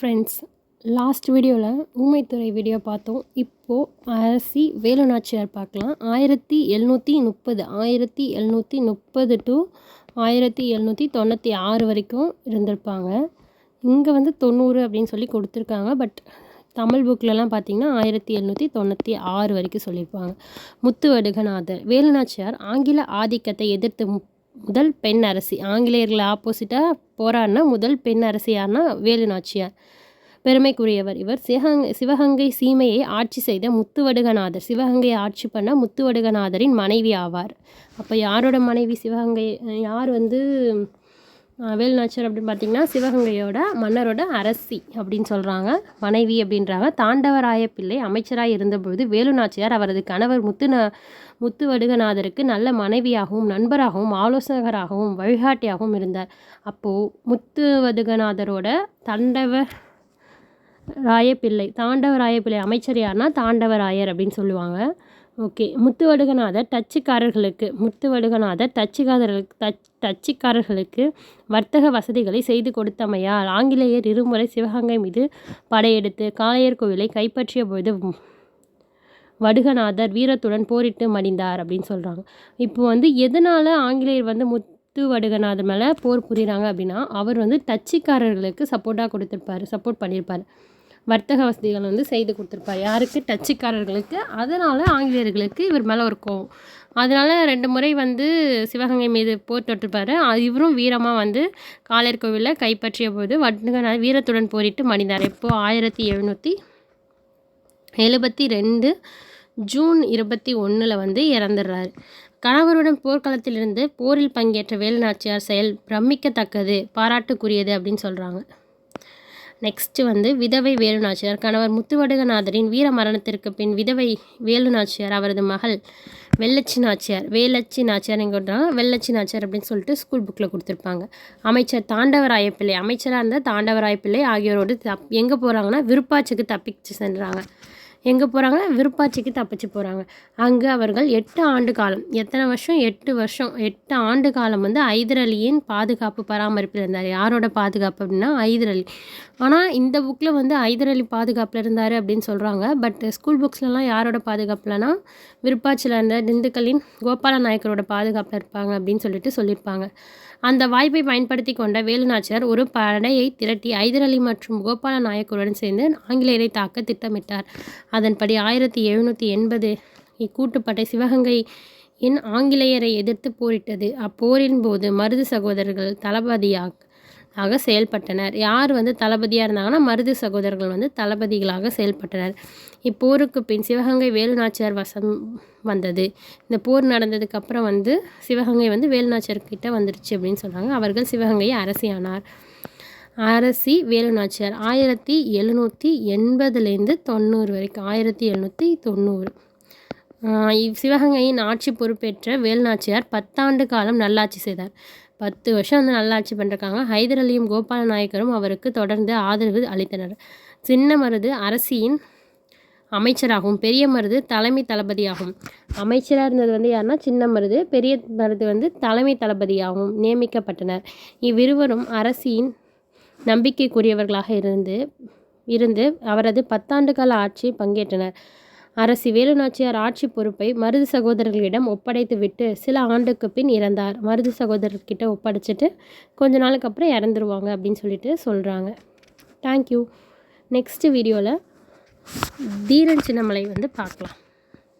Friends last வீடியோவில் Oomaithurai video பார்த்தோம். இப்போது அரசி வேலுநாச்சியார் பார்க்கலாம். ஆயிரத்தி எழுநூற்றி முப்பது ஆயிரத்தி எழுநூற்றி முப்பது டு ஆயிரத்தி எழுநூற்றி தொண்ணூற்றி ஆறு வரைக்கும் இருந்திருப்பாங்க. இங்கே வந்து தொண்ணூறு அப்படின்னு சொல்லி கொடுத்துருக்காங்க. பட் தமிழ் புக்கிலலாம் பார்த்திங்கன்னா ஆயிரத்தி எழுநூற்றி தொண்ணூற்றி ஆறு வரைக்கும் சொல்லியிருப்பாங்க. முத்துவடுகநாதர் வேலுநாச்சியார் ஆங்கில ஆதிக்கத்தை எதிர்த்து முதல் பெண் அரசி. ஆங்கிலேயர்களை ஆப்போசிட்டாக போராடின முதல் பெண் அரசியார்னா வேலு நாச்சியார். பெருமைக்குரியவர் இவர். சிவகங்கை சிவகங்கை சீமையை ஆட்சி செய்த முத்துவடுகநாதர். சிவகங்கையை ஆட்சி பண்ண முத்துவடுகநாதரின் மனைவி ஆவார். அப்போ யாரோட மனைவி சிவகங்கை? யார் வந்து வேலுநாச்சியார் அப்படின்னு பார்த்திங்கன்னா சிவகங்கையோட மன்னரோட அரசி அப்படின்னு சொல்கிறாங்க மனைவி அப்படின்றாங்க. தாண்டவராய பிள்ளை அமைச்சராக இருந்தபொழுது வேலுநாச்சியார் அவரது கணவர் முத்து முத்து வடுகநாதருக்கு நல்ல மனைவியாகவும் நண்பராகவும் ஆலோசகராகவும் வழிகாட்டியாகவும் இருந்தார். அப்போது முத்து வடுகநாதரோட ராயப்பிள்ளை தாண்டவராய பிள்ளை அமைச்சர் யாருன்னா தாண்டவராயர் அப்படின்னு சொல்லுவாங்க. ஓகே. முத்துவடுகநாதர் டச்சுக்காரர்களுக்கு முத்துவடுகநாதர் டச்சுக்காரர்களுக்கு டச் டச்சுக்காரர்களுக்கு வர்த்தக வசதிகளை செய்து கொடுத்தமையால் ஆங்கிலேயர் இருமுறை சிவகங்கை மீது படையெடுத்து காளையர் கோவிலை கைப்பற்றிய பொழுது வடுகநாதர் வீரத்துடன் போரிட்டு மடிந்தார் அப்படின்னு சொல்கிறாங்க இப்போ வந்து எதனால் ஆங்கிலேயர் வந்து முத்து வடுகநாதர் மேலே போர் புரிகிறாங்க அப்படின்னா அவர் வந்து டச்சுக்காரர்களுக்கு சப்போர்ட்டாக கொடுத்துருப்பாரு சப்போர்ட் பண்ணியிருப்பார். வர்த்தக வசதிகள் வந்து செய்து கொடுத்துருப்பார் யாருக்கு? டச்சுக்காரர்களுக்கு. அதனால் ஆங்கிலேயர்களுக்கு இவர் மேலே ஒரு கோவம். அதனால் ரெண்டு முறை வந்து சிவகங்கை மீது போர் தொட்டிருப்பார் இவரும் வீரமாக வந்து காளையர் கோவிலில் கைப்பற்றிய போது வடுகநாதர் வீரத்துடன் போரிட்டு மடிந்தார். இப்போது ஆயிரத்தி எழுநூற்றி எழுபத்தி ரெண்டு ஜூன் இருபத்தி ஒன்றில் வந்து இறந்துடுறாரு கணவருடன் போர்க்களத்திலிருந்து போரில் பங்கேற்ற வேலுநாச்சியார் செயல் பிரமிக்கத்தக்கது பாராட்டுக்குரியது அப்படின்னு சொல்கிறாங்க நெக்ஸ்ட்டு வந்து விதவை வேலுநாச்சியார். கணவர் முத்துவடுகநாதரின் வீர மரணத்திற்கு பின் விதவை வேலுநாச்சியார் அவரது மகள் வெள்ளச்சி நாச்சியார். வேலச்சி நாச்சியார் எங்கே வெள்ளச்சி நாச்சியார் அப்படின்னு சொல்லிட்டு ஸ்கூல் புக்கில் கொடுத்துருப்பாங்க. அமைச்சர் தாண்டவராயப்பிள்ளை அமைச்சராக இருந்த தாண்டவராயப்பிள்ளை ஆகியோரோடு தப் எங்கே போகிறாங்கன்னா விருப்பாச்சுக்கு தப்பிச்சு சென்றாங்க. எங்கே போகிறாங்க விருப்பாட்சிக்கு தப்பிச்சு போகிறாங்க அங்கு அவர்கள் எட்டு ஆண்டு காலம் எத்தனை வருஷம்? எட்டு வருஷம். எட்டு ஆண்டு காலம் வந்து ஐதர் அலியின் பாதுகாப்பு பராமரிப்பில் இருந்தார். யாரோட பாதுகாப்பு அப்படின்னா ஐதர் அலி ஆனால் இந்த புக்கில் வந்து ஐதர் அலி பாதுகாப்பில் இருந்தார் அப்படின்னு சொல்கிறாங்க பட் ஸ்கூல் புக்ஸ்லலாம் யாரோட பாதுகாப்புலனா விருப்பாட்சியில் இருந்த திண்டுக்கல்லின் கோபால நாயக்கரோட பாதுகாப்பில் இருப்பாங்க அப்படின்னு சொல்லிட்டு சொல்லியிருப்பாங்க. அந்த வாய்ப்பை பயன்படுத்தி கொண்ட வேலுநாச்சியார் ஒரு படையை திரட்டி ஐதர் அலி மற்றும் கோபால நாயக்கருடன் சேர்ந்து ஆங்கிலேயரை தாக்க திட்டமிட்டார். அதன்படி ஆயிரத்தி எழுநூற்றி எண்பது இக்கூட்டுப்பட்டை சிவகங்கை என் ஆங்கிலேயரை எதிர்த்து போரிட்டது. அப்போரின் போது மருது சகோதரர்கள் தளபதியாக ஆக செயல்பட்டனர். யார் வந்து தளபதியாக இருந்தாங்கன்னா மருது சகோதரர்கள் வந்து தளபதிகளாக செயல்பட்டனர். இப்போருக்கு பின் சிவகங்கை வேலுநாச்சியார் வசம் வந்தது. இந்த போர் நடந்ததுக்கப்புறம் வந்து சிவகங்கை வந்து வேலுநாச்சியார் கிட்ட வந்துருச்சு அப்படின்னு சொன்னாங்க அவர்கள் சிவகங்கையை அரசியானார் அரசி வேலுநாச்சியார். ஆயிரத்தி எழுநூற்றி எண்பதுலேருந்து தொண்ணூறு வரைக்கும் ஆயிரத்தி எழுநூற்றி தொண்ணூறு. சிவகங்கையின் ஆட்சி பொறுப்பேற்ற வேலுநாச்சியார் பத்தாண்டு காலம் நல்லாட்சி செய்தார். பத்து வருஷம் வந்து நல்லாட்சி பண்ணிருக்காங்க. ஹைதர் அலியும் கோபால நாயக்கரும் அவருக்கு தொடர்ந்து ஆதரவு அளித்தனர். சின்ன மருது அரசியின் அமைச்சராகவும் பெரிய மருது தலைமை தளபதியாகும் அமைச்சராக இருந்தது வந்து யாருன்னா சின்ன மருது பெரிய மருது வந்து தலைமை தளபதியாகவும் நியமிக்கப்பட்டனர். இவ்விருவரும் அரசியின் நம்பிக்கைக்குரியவர்களாக இருந்து இருந்து அவரது பத்தாண்டு கால ஆட்சி பங்கேற்றனர். அரசி வேலுநாச்சியார் ஆட்சி பொறுப்பை மருது சகோதரர்களிடம் ஒப்படைத்துவிட்டு சில ஆண்டுக்கு பின் இறந்தார். மருது சகோதரர்கிட்ட ஒப்படைச்சிட்டு கொஞ்ச நாளுக்கு அப்புறம் இறந்துருவாங்க அப்படின்னு சொல்லிட்டு சொல்கிறாங்க தேங்க்யூ நெக்ஸ்ட் வீடியோவில் தீரன் சின்னமலை வந்து பார்க்கலாம்.